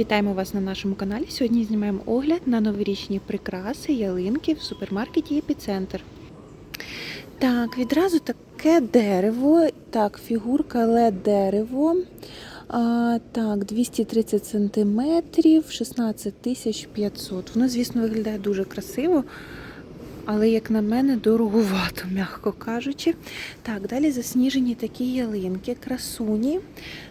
Вітаємо вас на нашому каналі. Сьогодні знімаємо огляд на новорічні прикраси, ялинки в супермаркеті Епіцентр. Так, відразу таке дерево. Так, фігурка лед дерево. Так, 230 см, 16 500. Воно, звісно, виглядає дуже красиво, але, як на мене, дороговато, м'яко кажучи. Так, далі засніжені такі ялинки, красуні.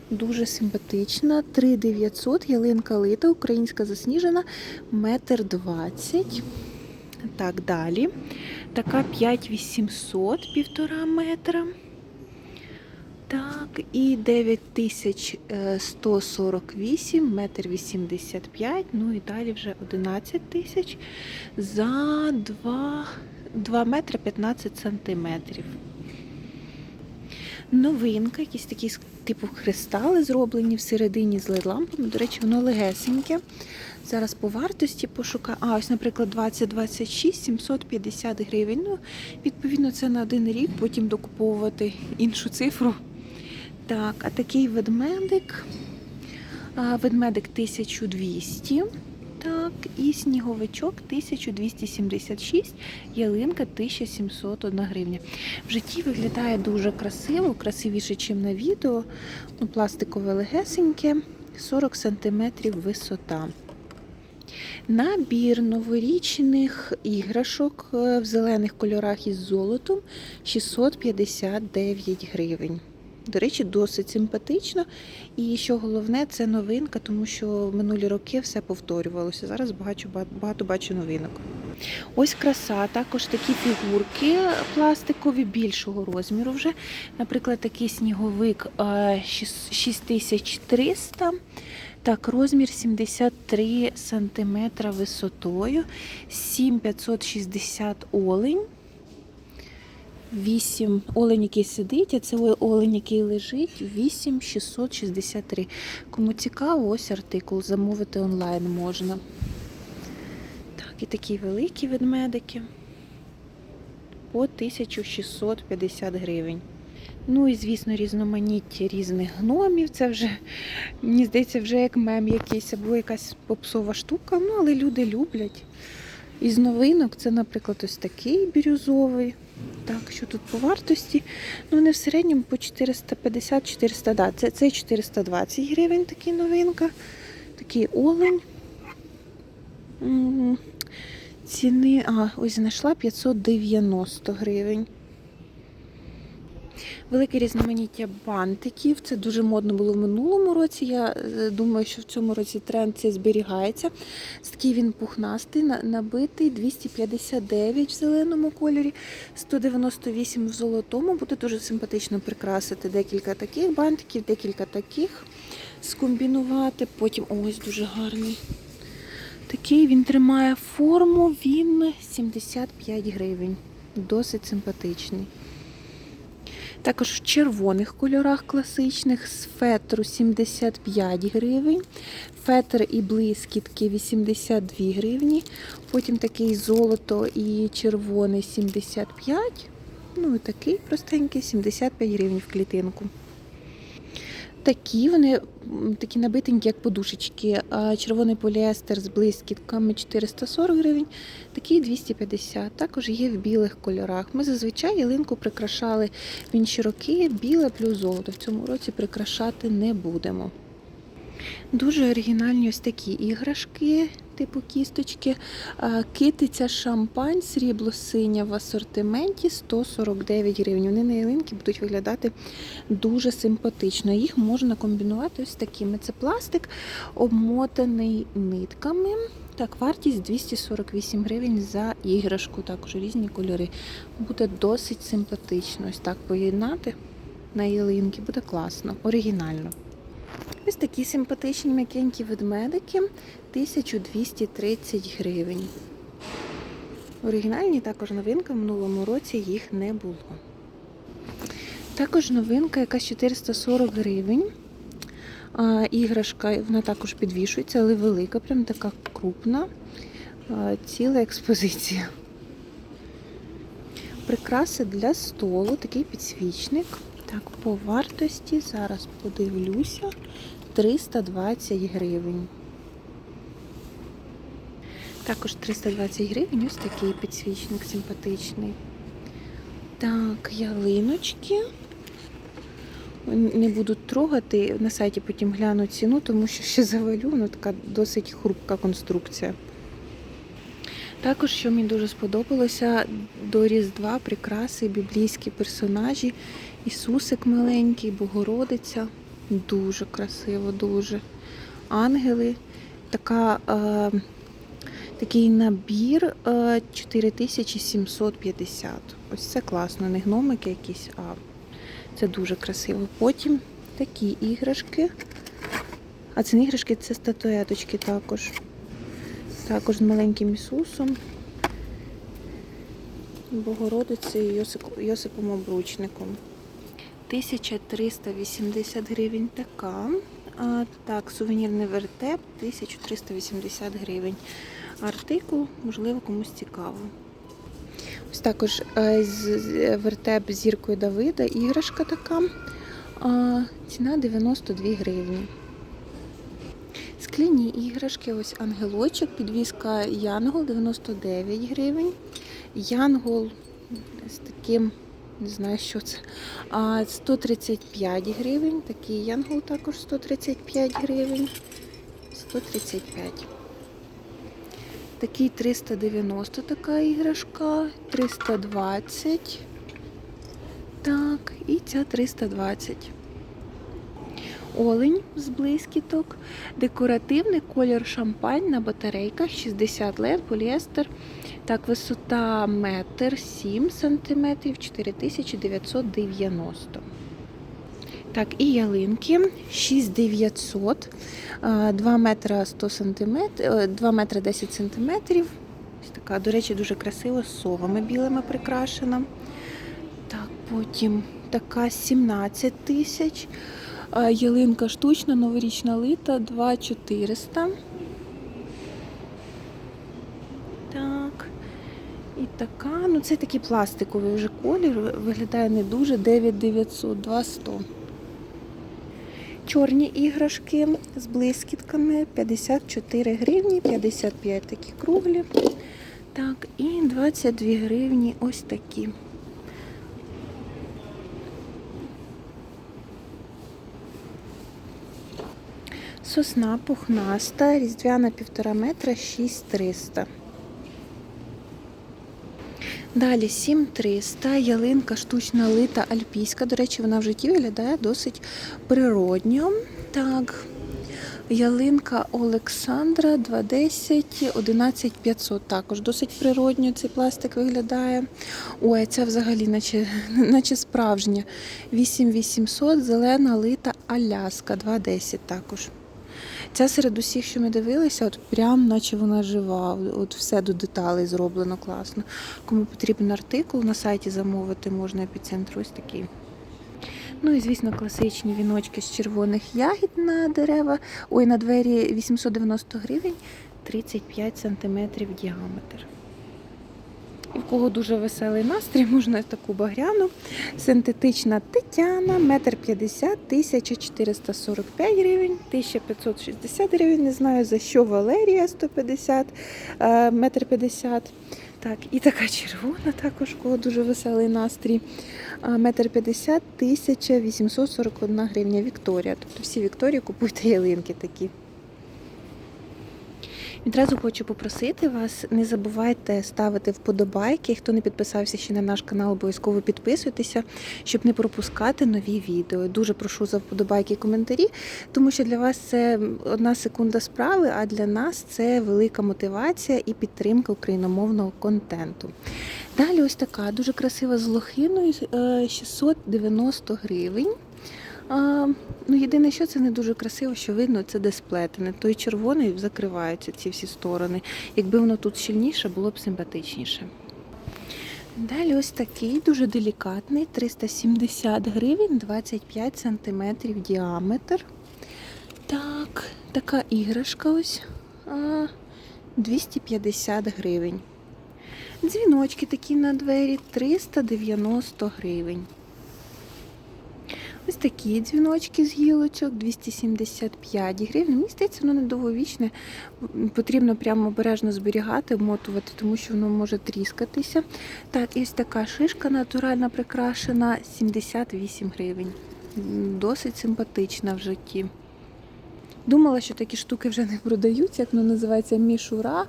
Дуже симпатична. 3900, ялинка лита, українська засніжена, метр двадцять. Так, далі. Така 5800, півтора метра. І 9148, метр 85, ну і далі вже 11 тисяч за 2, 2 метри 15 сантиметрів. Новинка, якісь такі типу кристали зроблені всередині з LED-лампами. До речі, воно легесеньке. Зараз по вартості пошукаю. А, ось, наприклад, 2026 750 гривень. Ну, відповідно, це на один рік, потім докуповувати іншу цифру. Так, а такий ведмедик. Ведмедик 1200. Так, і сніговичок 1276, ялинка 1701 гривня. В житті виглядає дуже красиво, красивіше, ніж на відео. Ну, пластикове легесеньке, 40 см висота. Набір новорічних іграшок е, в зелених кольорах із золотом 659 гривень. До речі, досить симпатично. І що головне, це новинка, тому що минулі роки все повторювалося. Зараз багато, багато бачу новинок. Ось краса, також такі фігурки пластикові більшого розміру вже. Наприклад, такий сніговик е, 6300. Так, розмір 73 см висотою, 7560 олень. 8 олень, який сидить, а це олень, який лежить, 8663. Кому цікаво, ось артикул, замовити онлайн можна. Так, і такі великі ведмедики по 1650 гривень. Ну і, звісно, різноманіття різних гномів. Це вже, мені здається, вже як мем якийсь або якась попсова штука. Ну, але люди люблять. Із новинок це, наприклад, ось такий бірюзовий. Так, що тут по вартості? Ну, вони в середньому по 450-400, да, це, це 420 гривень такий новинка. Такий олень. Ціни, а, ось знайшла 590 гривень. Велике різноманіття бантиків. Це дуже модно було в минулому році. Я е, думаю, що в цьому році тренд цей зберігається. Такий він пухнастий, набитий 259 в зеленому кольорі, 198 в золотому. Буде дуже симпатично прикрасити декілька таких бантиків, декілька таких скомбінувати. Потім ось дуже гарний. Такий він тримає форму, він 75 гривень. Досить симпатичний. Також в червоних кольорах класичних з фетру 75 гривень, фетр і блискітки 82 гривні. Потім такий золото і червоний 75. Ну і такий простенький 75 гривень в клітинку. Такі вони такі набитенькі, як подушечки. Червоний поліестер з блискітками 440 гривень, такий 250. Також є в білих кольорах. Ми зазвичай ялинку прикрашали в інші роки біле плюс золото. В цьому році прикрашати не будемо. Дуже оригінальні ось такі іграшки, типу кісточки. Китиця шампань, срібло синя в асортименті 149 гривень. Вони на ялинки будуть виглядати дуже симпатично. Їх можна комбінувати ось такими. Це пластик, обмотаний нитками. Так, вартість 248 гривень за іграшку, також різні кольори. Буде досить симпатично. Ось так поєднати на ялинки. Буде класно, оригінально. Ось такі симпатичні м'якенькі ведмедики 1230 гривень. Оригінальні також новинка, в минулому році їх не було. Також новинка, яка 440 гривень. Іграшка, вона також підвішується, але велика, прям така крупна. Ціла експозиція. Прикраси для столу, такий підсвічник. Так, по вартості зараз подивлюся 320 гривень. Також 320 гривень, ось такий підсвічник симпатичний. Так, ялиночки. Не буду трогати, на сайті потім гляну ціну, тому що ще завалю, вона така досить хрупка конструкція. Також, що мені дуже сподобалося, до Різдва прикраси, біблійські персонажі, Ісусик маленький, Богородиця. Дуже красиво, дуже. Ангели. Така, е, такий набір е, 4750. Ось це класно, не гномики якісь, а це дуже красиво. Потім такі іграшки. А це не іграшки, це статуеточки також. Також з маленьким Ісусом, Богородицею і Йосип- Йосипом Обручником. 1380 гривень така. А, так, сувенірний вертеп 1380 гривень. Артикул, можливо, комусь цікаво. Ось також е, з- вертеп зіркою Давида, іграшка така. А, ціна 92 гривні. Скляні іграшки, ось ангелочок, підвіска Янгол 99 гривень. Янгол з таким, не знаю, що це. А 135 гривень. Такий янгол також 135 гривень. 135. Такий 390 така іграшка. 320. Так, і ця 320. Олень з блискіток, декоративний колір шампань на батарейках 60 лет, поліестер. Так, висота метр 7 сантиметрів 4990. Так, і ялинки 6900, 2 метра 100 сантиметрів, 2 метра 10 сантиметрів. Ось така, до речі, дуже красива, з совами білими прикрашена. Так, потім така 17 тисяч. А, Ялинка штучна, новорічна лита, 2400. Так. І така, ну це такий пластиковий вже колір, виглядає не дуже 9900, 200. Чорні іграшки з блискітками 54 гривні, 55 такі круглі. Так, і 22 гривні ось такі. Сосна пухнаста, різдвяна півтора метра, 6300. Далі 7300, ялинка штучна лита альпійська. До речі, вона в житті виглядає досить природньо. Так, ялинка Олександра 210, 11500. Також досить природньо цей пластик виглядає. Ой, ця взагалі, наче, наче справжня. 8800, зелена лита Аляска 210 також. Ця серед усіх, що ми дивилися, от прям наче вона жива. От все до деталей зроблено класно. Кому потрібен артикул на сайті замовити, можна епіцентр ось такий. Ну і звісно, класичні віночки з червоних ягід на дерева. Ой, на двері 890 гривень, 35 сантиметрів діаметр. І в кого дуже веселий настрій, можна таку багряну. Синтетична Тетяна, метр 50, 1445 гривень, 1560 гривень. Не знаю за що Валерія 150, е, метр 50. Так, і така червона також, в кого дуже веселий настрій. А, Метр 50, 1841 гривня Вікторія. Тобто всі Вікторії купуйте ялинки такі. Відразу хочу попросити вас, не забувайте ставити вподобайки. Хто не підписався ще на наш канал, обов'язково підписуйтеся, щоб не пропускати нові відео. Дуже прошу за вподобайки і коментарі, тому що для вас це одна секунда справи, а для нас це велика мотивація і підтримка україномовного контенту. Далі ось така дуже красива з лохиною, е, 690 гривень. А, ну, єдине, що це не дуже красиво, що видно, це де сплетене. Той червоний закриваються ці всі сторони. Якби воно тут щільніше, було б симпатичніше. Далі ось такий дуже делікатний, 370 гривень, 25 сантиметрів діаметр. Так, така іграшка ось 250 гривень. Дзвіночки такі на двері 390 гривень. Ось такі дзвіночки з гілочок 275 гривень. Мені здається, воно недовговічне. Потрібно прямо обережно зберігати, обмотувати, тому що воно може тріскатися. Так, і ось така шишка натуральна прикрашена 78 гривень. Досить симпатична в житті. Думала, що такі штуки вже не продають, як воно називається мішура.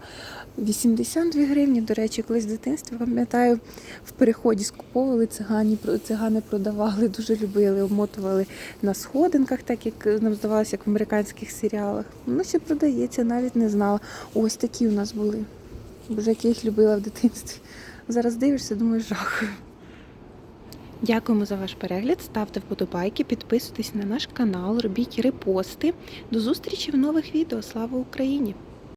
82 гривні. До речі, колись в дитинстві пам'ятаю, в переході скуповували цигані, цигани продавали, дуже любили, обмотували на сходинках, так як нам здавалося, як в американських серіалах. Воно ще продається, навіть не знала. Ось такі у нас були. Боже, як я їх любила в дитинстві. Зараз дивишся, думаєш, жах. Дякуємо за ваш перегляд. Ставте вподобайки, підписуйтесь на наш канал, робіть репости. До зустрічі в нових відео. Слава Україні!